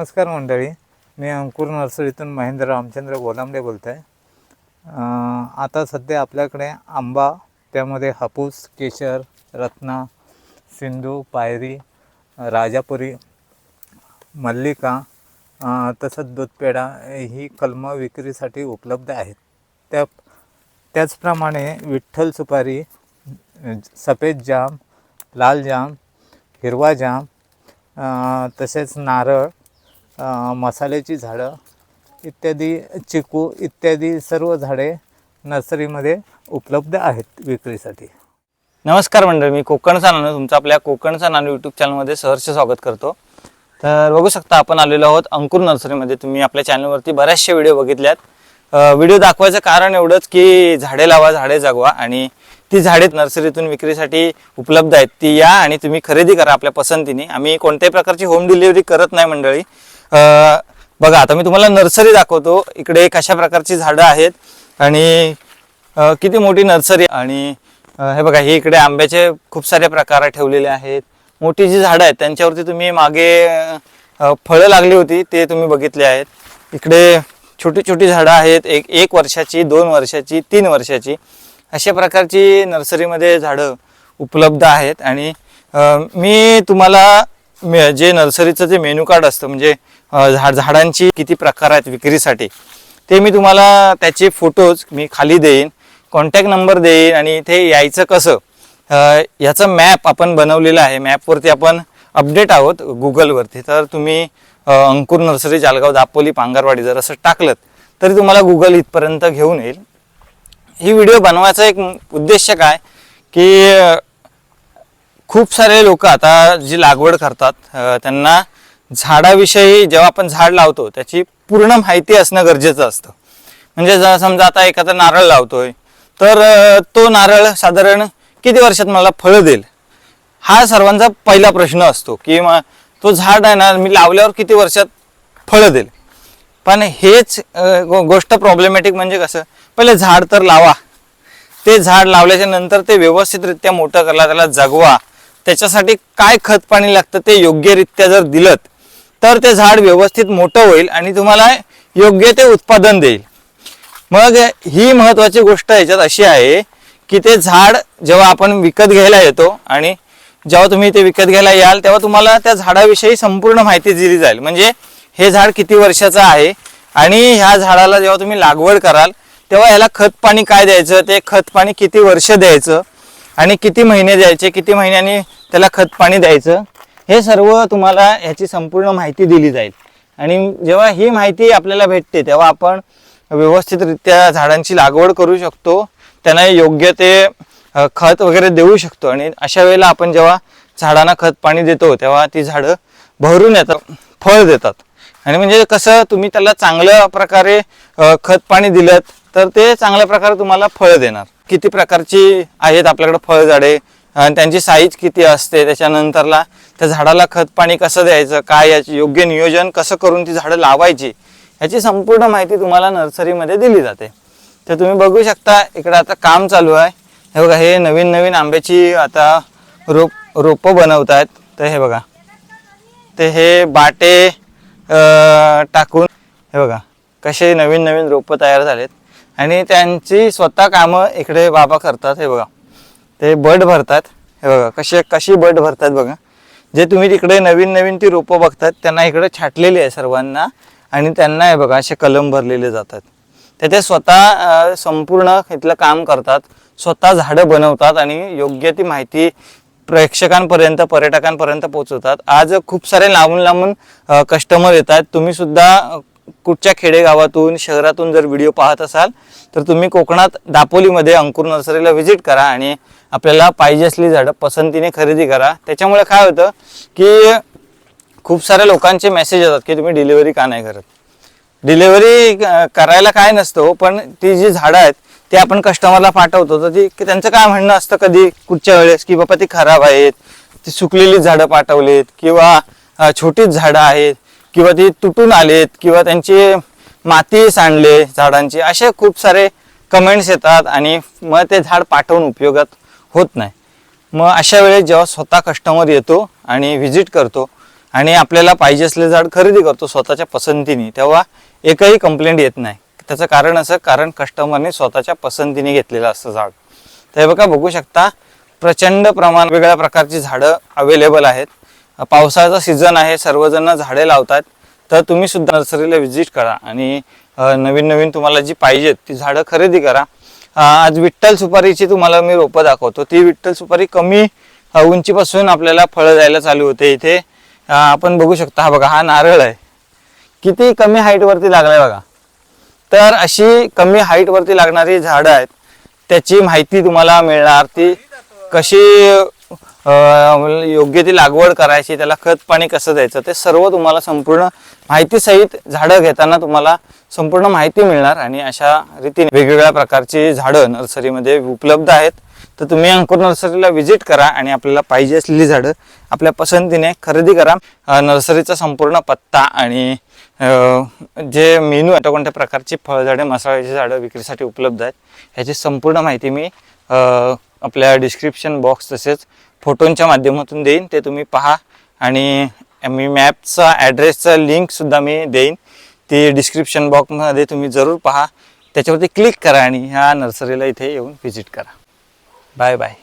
नमस्कार मंडळी मी अंकुर नर्सरीतून महेंद्र रामचंद्र गोलांबे बोलत आहे आता सध्या आपल्याकडे आंबा त्यामध्ये हापूस केशर रत्ना सिंधू पायरी राजापुरी मल्लिका तसंच दूधपेढा ही कलमं विक्रीसाठी उपलब्ध आहेत. त्या त्याचप्रमाणे विठ्ठल सुपारी सफेद जाम लाल जाम हिरवा जाम तसेच नारळ मसाल्याची झाडं इत्यादी चिकू इत्यादी सर्व झाडे नर्सरीमध्ये उपलब्ध आहेत विक्रीसाठी. नमस्कार मंडळी मी कोकणचा नानू तुमचं आपल्या कोकणचा नानू यूट्यूब चॅनलमध्ये सहर्ष स्वागत करतो. तर बघू शकता आपण आलेलो आहोत अंकुर नर्सरीमध्ये. तुम्ही आपल्या चॅनलवरती बऱ्याचशा व्हिडिओ बघितल्यात. व्हिडिओ दाखवायचं कारण एवढंच की झाडे लावा झाडे जगवा आणि ती झाडे नर्सरीतून विक्रीसाठी उपलब्ध आहेत. ती या आणि तुम्ही खरेदी करा आपल्या पसंतीने. आम्ही कोणत्याही प्रकारची होम डिलिव्हरी करत नाही मंडळी. बघा आता मी तुम्हाला नर्सरी दाखवतो. इकडे अशा प्रकारची झाडं आहेत आणि किती मोठी नर्सरी आणि हे बघा हे इकडे आंब्याचे खूप सारे प्रकार ठेवलेले आहेत. मोठी जी झाडं आहेत त्यांच्यावरती तुम्ही मागे फळं लागली होती ते तुम्ही बघितले आहेत. इकडे छोटी छोटी झाडं आहेत एक एक वर्षाची दोन वर्षाची तीन वर्षाची. अशा प्रकारची नर्सरीमध्ये झाडं उपलब्ध आहेत आणि मी तुम्हाला जे नर्सरीचं जे मेन्यू कार्ड असतं म्हणजे झाड झाडांची किती प्रकार आहेत विक्रीसाठी ते मी तुम्हाला त्याचे फोटोज मी खाली देईन कॉन्टॅक्ट नंबर देईन आणि इथे यायचं कसं याचं मॅप आपण बनवलेलं आहे. मॅपवरती आपण अपडेट आहोत गुगलवरती. तर तुम्ही अंकुर नर्सरी जालगाव दापोली पांगरवाडी जर असं टाकलं तरी तुम्हाला गुगल इथपर्यंत घेऊन येईल. ही व्हिडिओ बनवायचा एक उद्देश काय की खूप सारे लोक आता जी लागवड करतात त्यांना झाडाविषयी जेव्हा आपण झाड लावतो त्याची पूर्ण माहिती असणं गरजेचं असतं. म्हणजे जर समजा आता एखादा नारळ लावतोय तर तो नारळ साधारण किती वर्षात मला फळं देईल? हा सर्वांचा पहिला प्रश्न असतो की मग तो झाड आहे ना मी लावल्यावर किती वर्षात फळं देईल? पण हेच गो- गोष्ट प्रॉब्लेमॅटिक म्हणजे कसं पहिले झाड तर लावा. ते झाड लावल्याच्या नंतर ते व्यवस्थितरित्या मोठं करा त्याला जगवा. त्याच्यासाठी काय खत पाणी लागतं ते योग्यरित्या जर दिलं तर ते झाड व्यवस्थित मोठं होईल आणि तुम्हाला योग्य ते उत्पादन देईल. मग ही महत्वाची गोष्ट याच्यात अशी आहे की ते झाड जेव्हा आपण विकत घ्यायला येतो आणि जेव्हा तुम्ही ते विकत घ्यायला याल तेव्हा तुम्हाला त्या झाडाविषयी संपूर्ण माहिती दिली जाईल. म्हणजे हे झाड किती वर्षाचं आहे आणि ह्या झाडाला जेव्हा तुम्ही लागवड कराल तेव्हा ह्याला खत पाणी काय द्यायचं ते खत पाणी किती वर्ष द्यायचं आणि किती महिने द्यायचे किती महिन्यांनी त्याला खत पाणी द्यायचं हे सर्व तुम्हाला ह्याची संपूर्ण माहिती दिली जाईल. आणि जेव्हा ही माहिती आपल्याला भेटते तेव्हा आपण व्यवस्थितरित्या झाडांची लागवड करू शकतो त्यांना योग्य ते खत वगैरे देऊ शकतो. आणि अशा वेळेला आपण जेव्हा झाडांना खत पाणी देतो तेव्हा ती झाडं भरून येतात फळ देतात. आणि म्हणजे कसं तुम्ही त्याला चांगल्या प्रकारे खत पाणी दिलं तर ते चांगल्या प्रकारे तुम्हाला फळ देणार. किती प्रकारची आहेत आपल्याकडे फळझाडे आणि त्यांची साईज किती असते त्याच्यानंतरला त्या झाडाला खत पाणी कसं द्यायचं काय याचे योग्य नियोजन कसं करून ती झाडं लावायची याची संपूर्ण माहिती तुम्हाला नर्सरीमध्ये दिली जाते. तर तुम्ही बघू शकता इकडे आता काम चालू आहे. हे बघा हे नवीन नवीन आंब्याची आता रोप रोपं बनवत आहेत तर हे बघा ते हे बाटे टाकून हे बघा कसे नवीन नवीन रोपं तयार झालेत. आणि त्यांची स्वतः कामं इकडे बाबा करतात हे बघा. ते बट भरतात हे बघा कसे कशी बट भरतात बघा. जे तुम्ही तिकडे नवीन नवीन ती रोपं बघतात त्यांना इकडे छाटलेली आहे सर्वांना. आणि त्यांना हे बघा असे कलम भरलेले जातात. तर ते स्वतः संपूर्ण इथलं काम करतात स्वतः झाडं बनवतात आणि योग्य ती माहिती प्रेक्षकांपर्यंत पर्यटकांपर्यंत पोहोचवतात. आज खूप सारे लांबून लांबून कस्टमर येतात. तुम्ही सुद्धा कुठच्या खेडेगावातून शहरातून जर व्हिडिओ पाहत असाल तर तुम्ही कोकणात दापोलीमध्ये अंकुर नर्सरीला व्हिजिट करा आणि आपल्याला पाहिजे असली झाडं पसंतीने खरेदी करा. त्याच्यामुळे काय होतं की खूप साऱ्या लोकांचे मेसेज येतात की तुम्ही डिलिव्हरी का नाही करत. डिलिव्हरी करायला काय नसतो पण ती जी झाडं आहेत ते आपण कस्टमरला पाठवतो. तर ती की त्यांचं काय म्हणणं असतं कधी कुठच्या वेळेस की बाबा ती खराब आहेत ती सुकलेली झाडं पाठवलीत किंवा छोटीच झाडं आहेत किंवा ती तुटून आलेत किंवा त्यांची माती सांडले झाडांची असे खूप सारे कमेंट्स येतात आणि मग ते झाड पाठवून उपयोगात होत नाही. मग अशा वेळेस जेव्हा स्वतः कस्टमर येतो आणि व्हिजिट करतो आणि आपल्याला पाहिजे असले झाड खरेदी करतो स्वतःच्या पसंतीने तेव्हा एकही कंप्लेंट येत नाही. त्याचं कारण असं कारण कस्टमरने स्वतःच्या पसंतीने घेतलेलं असतं झाड. तर हे बघा बघू शकता प्रचंड प्रमाण वेगळ्या प्रकारची झाडं अवेलेबल आहेत. पावसाळ्याचा सीझन आहे सर्वजण झाडे लावतात तर तुम्ही सुद्धा नर्सरीला व्हिजिट करा आणि नवीन नवीन तुम्हाला जी पाहिजेत ती झाडं खरेदी करा. आज विठ्ठल सुपारीची तुम्हाला मी रोपं दाखवतो. ती विठ्ठल सुपारी कमी उंचीपासून आपल्याला फळं द्यायला चालू होते इथे. आपण बघू शकता हा बघा हा नारळ आहे. किती कमी हाईटवरती लागलाय बघा. तर अशी कमी हाईटवरती लागणारी झाडं आहेत. त्याची माहिती तुम्हाला मिळणार. ती कशी योग्य ती लागवड करायची त्याला खत पाणी कसं द्यायचं ते सर्व तुम्हाला संपूर्ण माहितीसहित झाडं घेताना तुम्हाला संपूर्ण माहिती मिळणार आणि अशा रीतीने वेगवेगळ्या प्रकारची झाडं नर्सरीमध्ये उपलब्ध आहेत. तर तुम्ही अंकुर नर्सरीला व्हिजिट करा आणि आपल्याला पाहिजे असलेली झाडं आपल्या पसंतीने खरेदी करा. नर्सरीचा संपूर्ण पत्ता आणि जे मेनू आहे कोणत्या प्रकारची फळझाडे मसाल्याची झाडं विक्रीसाठी उपलब्ध आहेत ह्याची संपूर्ण माहिती मी आपल्या डिस्क्रिप्शन बॉक्स तसेच फोटोंच्या माध्यमातून देईन ते तुम्ही पहा. आणि मी मॅपचा ॲड्रेसचा लिंकसुद्धा मी देईन. ती डिस्क्रिप्शन बॉक्समध्ये तुम्ही जरूर पहा. त्याच्यावरती क्लिक करा आणि ह्या नर्सरीला इथे येऊन व्हिजिट करा. Bye bye